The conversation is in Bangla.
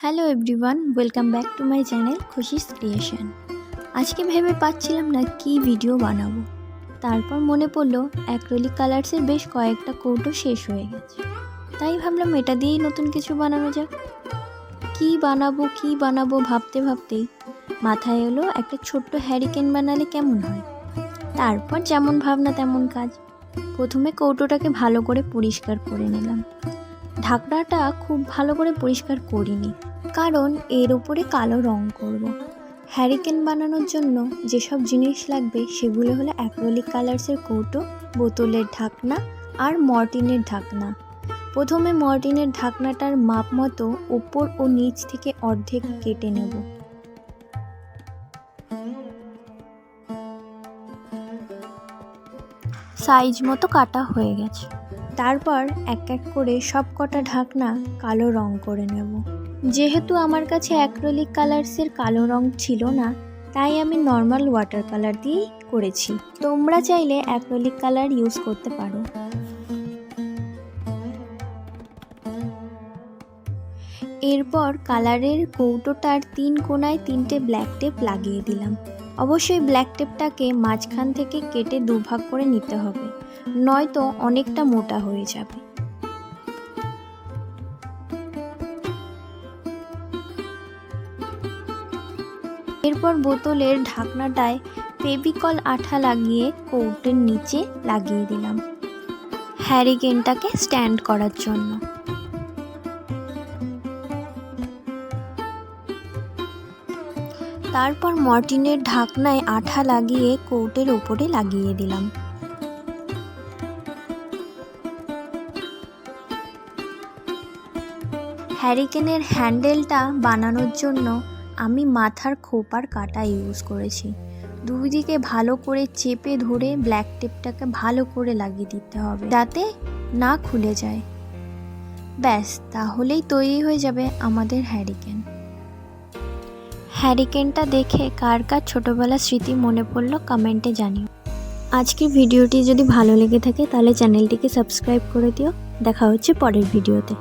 Hello everyone welcome back to my channel Khushi's creation আজকে ভেবে পাচ্ছিলাম না কি ভিডিও বানাবো। তারপর মনে পড়ল অ্যাক্রেলিক কালার্সের বেশ কয়েকটা কৌটো শেষ হয়ে গেছে। তাই ভাবলাম এটা দিয়েই নতুন কিছু বানানো যাক। কি বানাবো কি বানাবো ভাবতে ভাবতেই মাথায় এলো একটা ছোট্ট হ্যারিকেন বানালে কেমন হয়। তারপর যেমন ভাবনা তেমন কাজ। প্রথমে কৌটোটাকে ভালো করে পরিষ্কার করে নিলাম। ঢাকনাটা খুব ভালো করে পরিষ্কার করিনি। কারণ এর উপরে কালো রং করব। হ্যারিকেন বানানোর জন্য যেসব জিনিস লাগবে সেগুলো হলো অ্যাক্রোলিক কালার্সের কৌটো, বোতলের ঢাকনা আর মর্টিনের ঢাকনা। প্রথমে মর্টিনের ঢাকনাটার মাপ মতো ওপর ও নিচ থেকে অর্ধেক কেটে নেব। সাইজ মতো কাটা হয়ে গেছে। তারপর এক এক করে সব কটা ঢাকনা কালো রং করে নেব। যেহেতু আমার কাছে অ্যাক্রোলিক কালার্সের কালো রং ছিল না, তাই আমি নর্মাল ওয়াটার কালার দিয়েই করেছি। তোমরা চাইলে অ্যাক্রোলিক কালার ইউজ করতে পারো। এরপর কালারের কৌটোটার তিন কোনায় তিনটে ব্ল্যাক টেপ লাগিয়ে দিলাম। অবশ্যই ব্ল্যাক টেপটাকে মাঝখান থেকে কেটে দুভাগ করে নিতে হবে, নয়তো অনেকটা মোটা হয়ে যাবে। এরপর বোতলের ঢাকনাটায় ফেভিকল আঠা লাগিয়ে কৌটের নিচে লাগিয়ে দিলাম। হ্যারিকেনটাকে স্ট্যান্ড করার জন্য। তারপর মর্টিনের ঢাকনায় আঠা লাগিয়ে কৌটের ওপরে লাগিয়ে দিলাম। হ্যারিকেনের হ্যান্ডেলটা বানানোর জন্য আমি মাথার খোপার কাটা ইউজ করেছি। দুই দিকে ভালো করে চেপে ধরে ব্ল্যাক টেপটাকে ভালো করে লাগিয়ে দিতে হবে যাতে না খুলে যায়। ব্যাস, তাহলেই তৈরি হয়ে যাবে আমাদের হ্যারিকেন। হ্যারিকেনটা দেখে কার কার ছোটোবেলার স্মৃতি মনে পড়ল কমেন্টে জানিও। আজকের ভিডিওটি যদি ভালো লেগে থাকে তাহলে চ্যানেলটিকে সাবস্ক্রাইব করে দিও। দেখা হচ্ছে পরের ভিডিওতে।